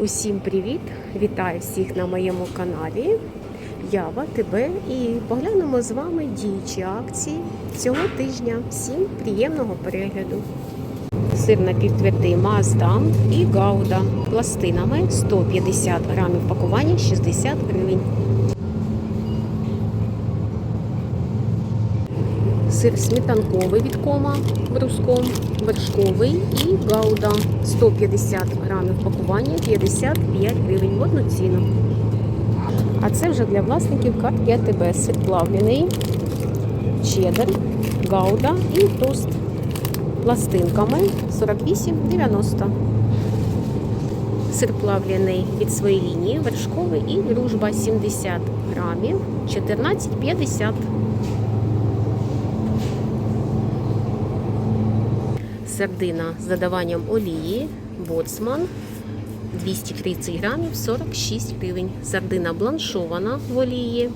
Усім привіт! Вітаю всіх на моєму каналі. Ява, тебе і поглянемо з вами діючі акції цього тижня. Всім приємного перегляду. Сир напівтвердий Маздам і Гауда пластинами 150 грамів пакування 60 гривень. Сир сметанковий від кома бруском, вершковий і гауда 150 грамів пакування 55 гривень в одну ціну. А це вже для власників картки АТБ. Сир плавлений, чеддер, гауда і тост пластинками 48,90. Сир плавлений від своєї лінії, вершковий і дружба 70 грамів 14,50. Сардина з додаванням олії, боцман 230 грамів 46 гривень. Сардина бланшована в олії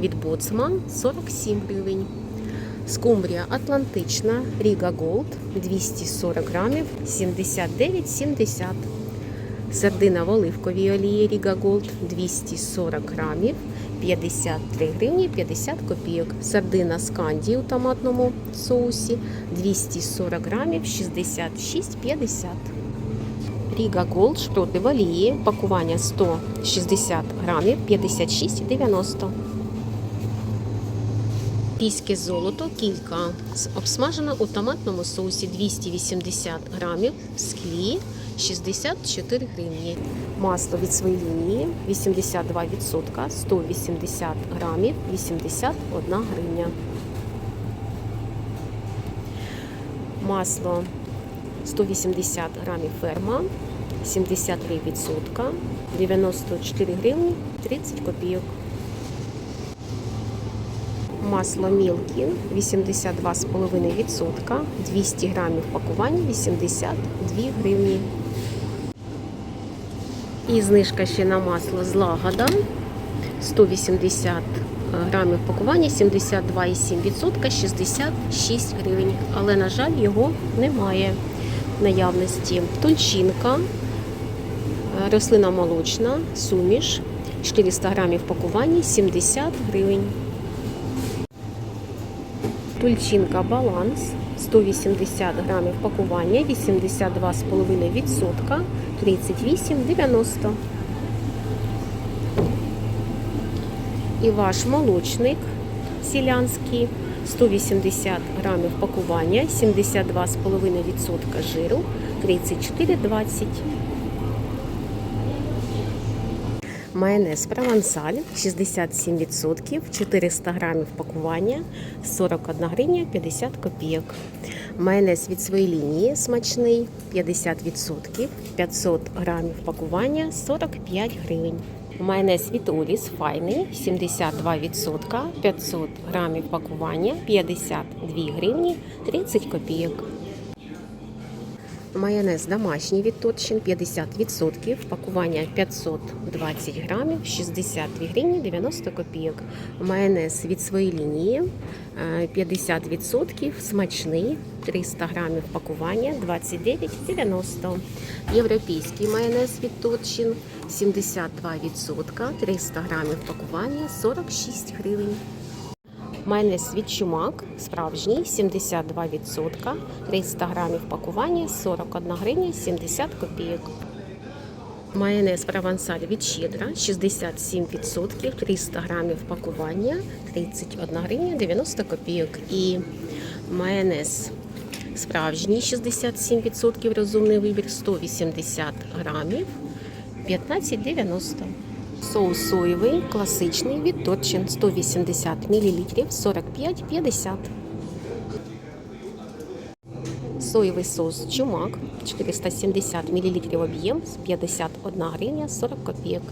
від боцман 47 гривень. Скумбрія атлантична Ріга Голд 240 грамів 79,70. Сардина в оливковій олії Ріга Голд 240 грамів 53 гривні 50 копійок. Сардина з канді у томатному соусі 240 грамів 66,50. Ріга Голд шпроти в олії, пакування 160 грамів 56,90. Піське золото кілька обсмажено у томатному соусі 280 грамів в склі 64 гривні. Масло від своєї лінії 82%, 180 грамів 81 гривня. Масло 180 грамів ферма 73%, 94 гривні 30 копійок. Масло Мілкін 82,5%, 200 грамів пакування 82 гривні. І знижка ще на масло злагода 180 грамів пакування 72,7%, 66 гривень. Але, на жаль, його немає наявності. Тульчинка, рослина молочна, суміш 400 грамів пакування 70 гривень. Тульчинка баланс 180 грамів пакування, 82,5%, 38,90. І ваш молочник селянський 180 грамів пакування, 72,5% жиру, 34,20. Майонез провансаль 67%, 400 грамів пакування, 41 гривня 50 копійок. Майонез від своєї лінії смачний 50%, 500 грамів пакування, 45 гривень. Майонез від Оліс файний 72%, 500 грамів пакування, 52 гривні 30 копійок. Майонез домашній від Торчин 50%, пакування 520 грамів, 62 гривні 90 копійок. Майонез від своєї лінії е, 50%, смачний, 300 грамів пакування 29,90. Європейський майонез від Торчин 72%, 300 грамів пакування 46 гривень. Майонез від чумак справжній 72%, 300 грамів пакування 41 гривня 70 копійок. Майонез провансаль від щедра 67%, 300 грамів пакування 31 гривня 90 копійок. І майонез справжній 67%, розумний вибір 180 грамів 15,90. Соус соєвий, класичний від Торчин 180 мл 45,50. Соєвий соус чумак 470 мл об'єм 51 гривня 40 копійок.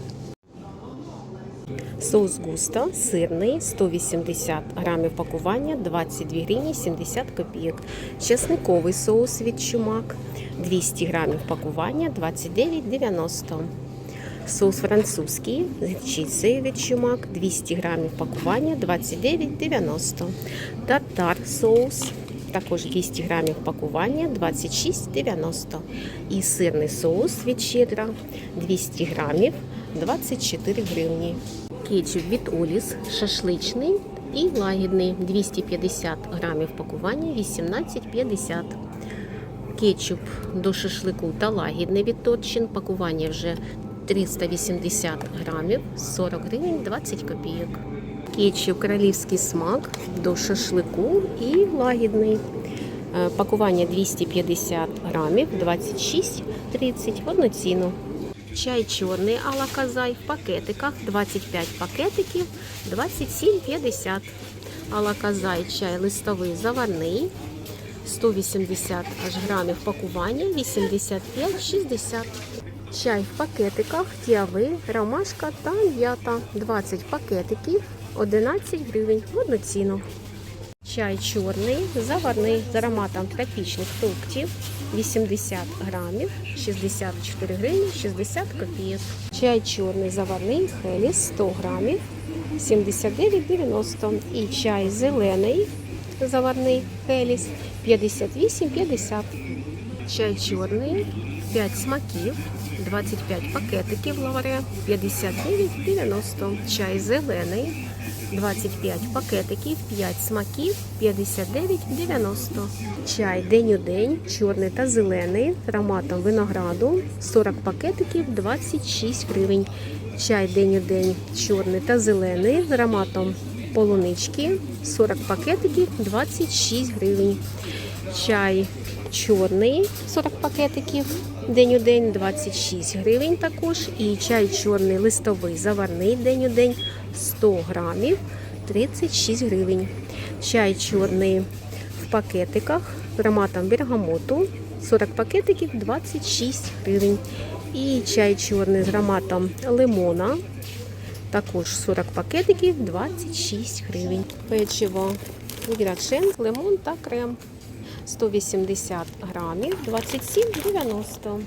Соус густо сирний 180 грамів пакування 22 гривні 70 копійок. Чесниковий соус від чумак 200 грамів пакування 29,90. Соус французький з гірчицею від чумак 200 грамів пакування 29,90. Тартар соус також 200 грамів пакування 26,90. І сирний соус від щедра 200 грамів 24 гривні. Кетчуп від Оліс шашличний і лагідний 250 грамів пакування 18,50. Кетчуп до шашлику та лагідний від. Пакування вже 380 грамів 40 гривень 20 копійок. Кетчуп королівський смак до шашлику і лагідний. Е, Пакування 250 грамів 26,30 в одну ціну. Чай чорний ала казай в пакетиках 25 пакетиків 27,50. Ала казай чай листовий заварний 180 аж грамів пакування 85,60. Чай в пакетиках тіави, ромашка та м'ята 20 пакетиків 11 гривень в одну ціну. Чай чорний, заварний з ароматом тропічних фруктів 80 грамів 64 гривні 60 копійок. Чай чорний заварний Хеліс 100 грамів 79,90 і чай зелений заварний Хеліс 58,50. Чай чорний 5 смаків 25 пакетиків лаваре 59,90. Чай зелений 25 пакетиків, 5 смаків 59,90. Чай день у день, чорний та зелений ароматом винограду 40 пакетиків 26 гривень. Чай день у день, чорний та зелений з ароматом полунички 40 пакетиків 26 гривень. Чай чорний 40 пакетиків день у день 26 гривень також. І чай чорний листовий заварний день у день 100 грамів 36 гривень. Чай чорний в пакетиках з ароматом бергамоту 40 пакетиків 26 гривень. І чай чорний з ароматом лимона також 40 пакетиків 26 гривень. Печиво Грачен, лимон та крем 180 грамів 27,90.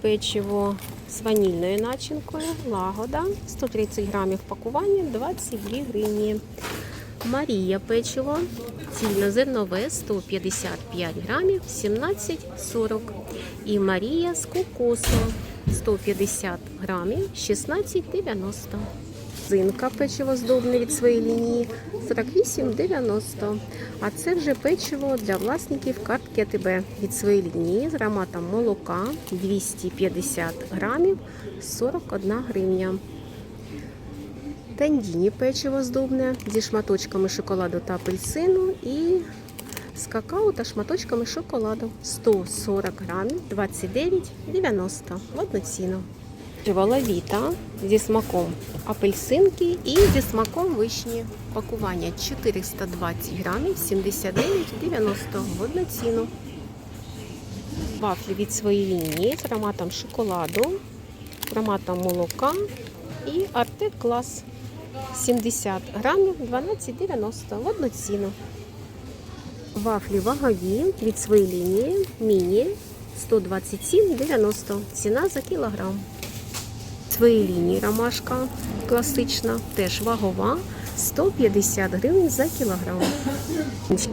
Печиво з ванільною начинкою, лагода 130 грамів пакування 22 гривні. Марія печиво цільнозернове 155 грамів 17,40. І Марія з кокосом 150 грамів 16,90. Зинка печиво здобне від своєї лінії 48,90. А це вже печиво для власників картки АТБ від своєї лінії з ароматом молока 250 грамів 41 гривня. Тандіні печиво здобне зі шматочками шоколаду та апельсину і з какао та шматочками шоколаду 140 грамів 29,90 в одну ціну. Лавіта зі смаком апельсинки і зі смаком вишні. Пакування 420 грамів 79,90 в ціну. Вафлі від своєї лінії з ароматом шоколаду, ароматом молока і Артек клас 70 грамів 12,90 в ціну. Вафлі вагові від своєї лінії міні 127,90 ціна за кілограм. Своєї лінії ромашка класична, теж вагова 150 гривень за кілограм.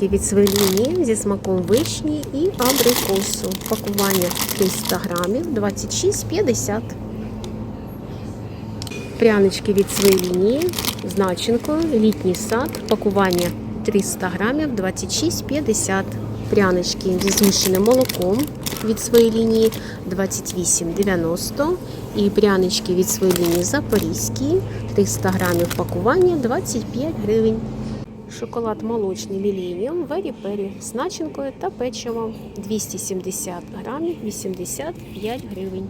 Від своєї лінії зі смаком вишні і абрикосу. Пакування 300 грамів 26,50. Прянички від своєї лінії з начинкою літній сад. Пакування 300 грамів 26,50. Прянички зі змішаним молоком від своєї лінії 28,90. І прянички від лінії запорізькі 300 грамів пакування 25 гривень. Шоколад молочний Millennium Very Peri з начинкою та печивом 270 грамів 85 гривень.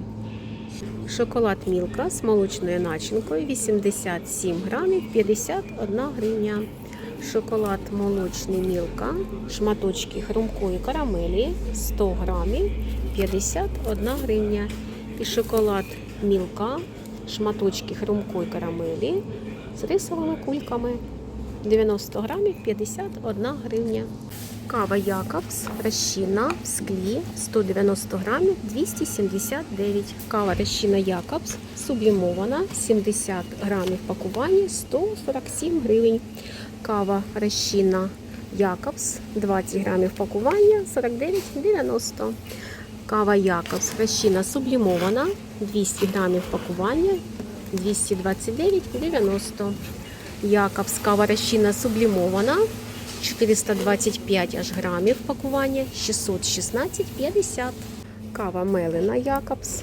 Шоколад Мілка з молочною начинкою 87 грамів 51 гривня. Шоколад молочний Мілка, шматочки хрумкої карамелі 100 грамів 51 гривня. І шоколад Мілка, шматочки хрумкої карамелі з рисовими кульками 90 грамів 51 гривня. Кава Якобс розчинна в склі 190 грамів 279. Кава розчинна Якобс сублімована 70 грамів пакування 147 гривень. Кава розчинна Якобс 20 грамів пакування 49,90. Кава Якобс розчина сублімована 200 грамів пакування 229,90. Якобс кава розчина сублімована 425 аж грамів пакування 616,50. Кава мелена Якобс.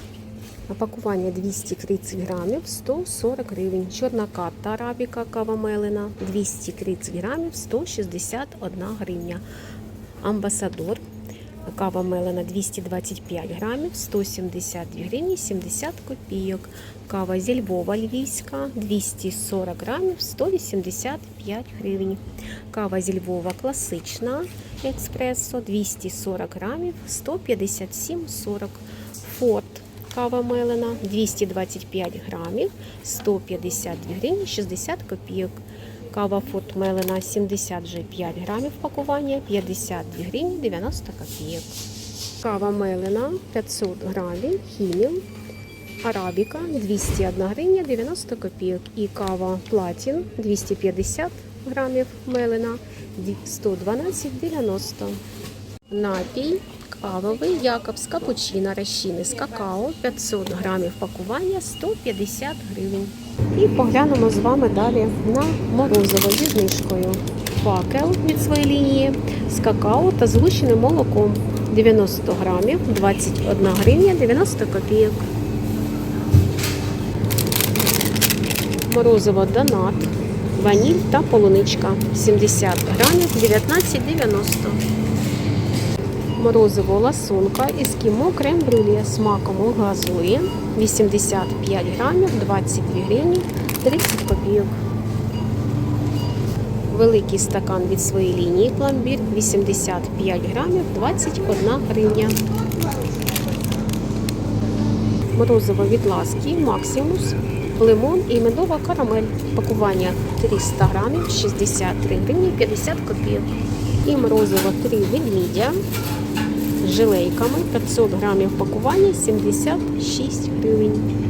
Пакування 230 грамів 140 гривень. Чорна карта арабіка кава мелена 230 грамів 161 гривня. Амбасадор кава мелена 225 грамів 172 гривні 70 копійок. Кава зі Львова львівська 240 грамів 185 гривень. Кава зі Львова класична експресо 240 грамів 157,40. Форт кава мелена 225 грамів 152 гривні 60 копійок. Кава Форт Мелена 75 грамів пакування 52 гривні 90 копійок. Кава Мелена 500 грамів хіміл Арабіка 201 гривня 90 копійок. І кава Платін 250 грамів мелена 112,90. Напій кавовий Якобс капучино розчини з какао 500 грамів пакування 150 гривень. І поглянемо з вами далі на морозиво зі знижкою. Факел від своєї лінії з какао та згущеним молоком 90 грамів 21 гривня 90 копійок. Морозиво донат, ваніль та полуничка 70 грамів 19,90. Морозиво ласунка ескімо крем брюле з маком у глазурі 85 грамів 22 гривні 30 копійок. Великий стакан від своєї лінії пломбір 85 грамів 21 гривня. Морозиво від ласки Максимус, лимон і медова карамель. Пакування 300 грамів 63 гривні 50 копійок. І морозиво 3 ведмідя з жилейками 500 грамів пакування 76 гривень.